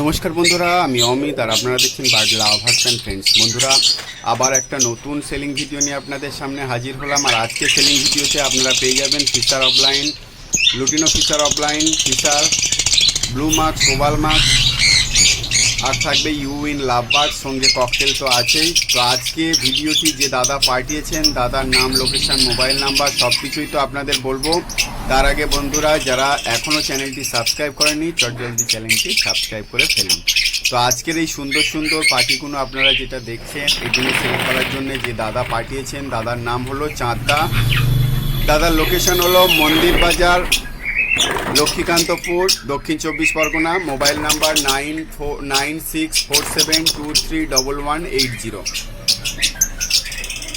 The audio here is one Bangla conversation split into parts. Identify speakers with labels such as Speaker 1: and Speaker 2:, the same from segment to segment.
Speaker 1: নমস্কার বন্ধুরা, আমি অমিত আর আপনারা দেখছেন বার্ড লাভার্স অ্যান্ড ফ্রেন্ডস বন্ধুরা, আবার একটা নতুন সেলিং ভিডিও নিয়ে আপনাদের সামনে হাজির হলাম। আর আজকে সেলিং ভিডিওতে আপনারা পেয়ে যাবেন feature offline lutino feature offline feature blue mask oval mark আর থাকবে ইউ ইন লাভ বার্ড সঙ্গে ককটেল তো আছেই। তো আজকে ভিডিওটি যে দাদা পাঠিয়েছেন, দাদার নাম লোকেশন মোবাইল নাম্বার সব কিছুই তো আপনাদের বলব। তার আগে বন্ধুরা, যারা এখনও চ্যানেলটি সাবস্ক্রাইব করেনি চটজলদি চ্যানেলটি সাবস্ক্রাইব করে ফেলুন। তো আজকের এই সুন্দর সুন্দর পার্টিগুলো আপনারা যেটা দেখছেন এগুলো সেল করার জন্য যে দাদা পাঠিয়েছেন, দাদার নাম হলো চাঁদদা দাদার লোকেশন হলো মন্দির বাজার লক্ষ্মীকান্তপুর, দক্ষিণ চব্বিশ Pargana, mobile number nine four nine six four seven two three double one eight zero.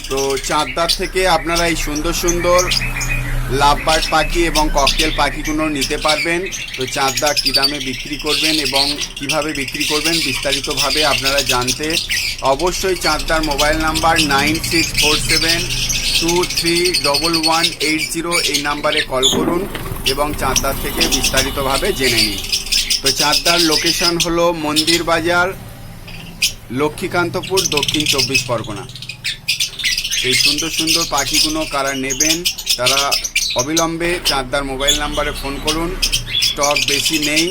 Speaker 1: তো চাঁদদার থেকে আপনারা এই সুন্দর সুন্দর লাভবার্ড পাখি এবং ককটেল পাখিগুলো নিতে পারবেন। তো চাঁদদা কী দামে বিক্রি করবেন এবং কীভাবে বিক্রি করবেন বিস্তারিতভাবে আপনারা জানতে অবশ্যই Chanddar mobile number nine six four seven two three double one eight zero এই নাম্বারে কল করুন এবং চাঁদদার থেকে বিস্তারিতভাবে জেনে নিন। তো চাঁদদার লোকেশন হলো মন্দির বাজার, লক্ষ্মীকান্তপুর, দক্ষিণ চব্বিশ পরগনা। এই সুন্দর সুন্দর পাখিগুলো কারা নেবেন, তারা অবিলম্বে চাঁদদার মোবাইল নাম্বারে ফোন করুন। স্টক বেশি নেই,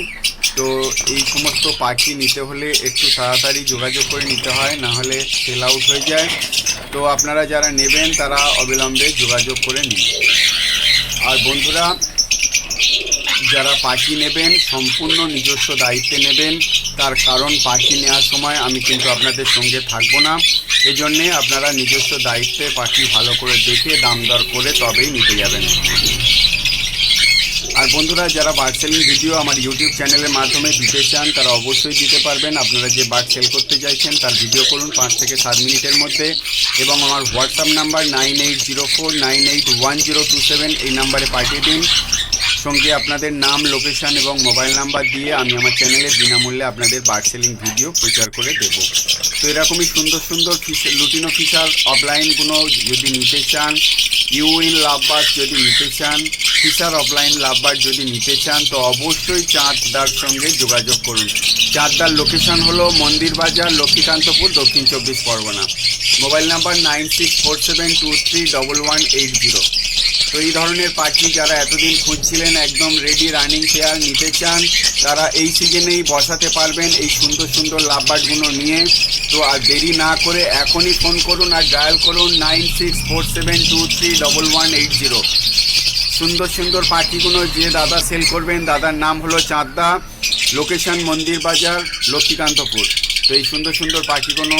Speaker 1: তো এই সমস্ত পাখি নিতে হলে একটু তাড়াতাড়ি যোগাযোগ করে নিতে হয় না হলে সেল আউট হয়ে যায়। তো আপনারা যারা নেবেন, তারা অবিলম্বে যোগাযোগ করে নিন। আর বন্ধুরা, যারা পাখি নেবেন, সম্পূর্ণ নিজস্ব দায়িত্বে নেবেন, তার কারণ পাখি নেওয়ার সময় আমি কিন্তু আপনাদের সঙ্গে থাকব না। এজন্যে আপনারা নিজস্ব দায়িত্বে পাখি ভালো করে দেখে, দাম দর করে তবেই নিতে যাবেন। আর বন্ধুরা, যারা বার্ড সেলিং ভিডিও আমার ইউটিউব চ্যানেলের মাধ্যমে দিতে চান, তারা অবশ্যই দিতে পারবেন। আপনারা যে বার্ড সেল করতে চাইছেন, তার ভিডিও করুন পাঁচ থেকে সাত মিনিটের মধ্যে। এবং আমার WhatsApp number nine eight zero four nine eight one zero two seven এই নাম্বারে পাঠিয়ে দিন। সঙ্গে আপনাদের নাম লোকেশন এবং মোবাইল নাম্বার দিয়ে আমি আমার চ্যানেলে বিনামূল্যে আপনাদের বার্ড সেলিং ভিডিও প্রচার করে দেব। তো এরকমই সুন্দর সুন্দর ফিস লুটিনো ফিচার অফলাইনগুলো যদি নিতে চান ইউ লাভবার যদি নিতে চান ফিচার অফলাইন লাভবার যদি নিতে চান, তো অবশ্যই চাঁদদার সঙ্গে যোগাযোগ করুন। চাঁদদার লোকেশন হলো মন্দির বাজার লক্ষ্মীকান্তপুর, দক্ষিণ চব্বিশ Pargana. Mobile number nine six four seven two three double one eight zero তো এই ধরনের পাখি যারা এতদিন খুঁজছিলেন, একদম রেডি রানিং পেয়ার নিতে চান, তারা এই সিজনেই বসাতে পারবেন এই সুন্দর সুন্দর লাভবার্ডগুলো নিয়ে। তো আর দেরি না করে এখনই ফোন করুন আর ডায়াল করুন nine six four seven two three double one eight zero সুন্দর সুন্দর পাখিগুলো যে দাদা সেল করবেন, দাদার নাম হলো চাঁদদা লোকেশন মন্দির বাজার, লক্ষ্মীকান্তপুর। তো এই সুন্দর সুন্দর পাখিগুলো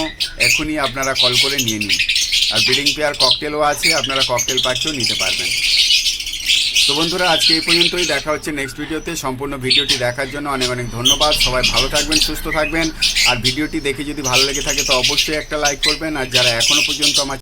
Speaker 1: এখনই আপনারা কল করে নিয়ে নিন। আর ব্রিডিং পেয়ার ককটেলও আছে, আপনারা ককটেল পাচ্ছেও নিতে পারবেন। তো বন্ধুরা, আজকে এই পর্যন্তই, দেখা হচ্ছে নেক্সট ভিডিওতে। সম্পূর্ণ ভিডিওটি দেখার জন্য অনেক অনেক ধন্যবাদ। সবাই ভালো থাকবেন, সুস্থ থাকবেন। আর ভিডিওটি দেখে যদি ভালো লেগে থাকে, তো অবশ্যই একটা লাইক করবেন। আর যারা এখনও পর্যন্ত আমার